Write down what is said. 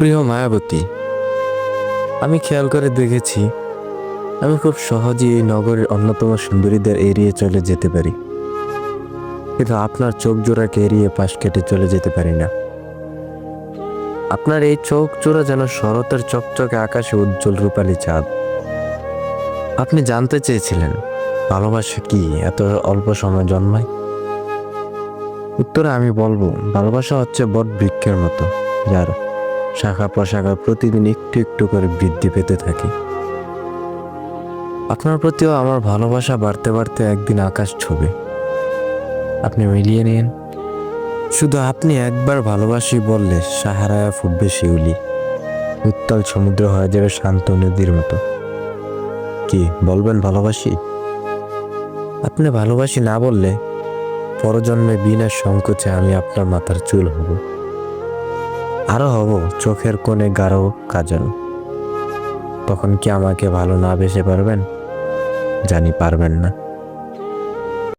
প্রিয় মায়াবতী, আমি খেয়াল করে দেখেছি, আমি খুব সহজেই এই নগরের অন্যতম সুন্দরীদের এড়িয়ে চলে যেতে পারি। কিন্তু আপনার চোখ জোড়াকে এড়িয়ে পাশ কেটে চলে যেতে পারি না। আপনার এই চোখ জোড়া যেন শরতের চকচকে আকাশে উজ্জ্বল রূপালী চাঁদ। আপনি জানতে চেয়েছিলেন, ভালোবাসা কি এত অল্প সময় জন্মায়? উত্তরে আমি বলব, ভালোবাসা হচ্ছে বট বৃক্ষের মতো, যার শাখা প্রশাখা প্রতিদিন একটু একটু করে বৃদ্ধি পেতে থাকে। আপনার প্রতিও আমার ভালোবাসা বাড়তে বাড়তে একদিন আকাশ ছবে। আপনি মিলিয়ে নিন। শুধু আপনি একবার ভালোবাসি বললে সাহারায় ফুটবে শিউলি। উত্তাল সমুদ্র হয়ে যাবে শান্ত নদীর মতো। কি বলবেন ভালোবাসি? আপনি ভালোবাসি না বললে পরজন্মে বিনা সংকোচে আমি আপনার মাথার চুল হব। আরও হব চোখের কোণে গাঢ় কাজল। তখন কি আমাকে ভালো না বেসে পারবেন? জানি পারবেন না।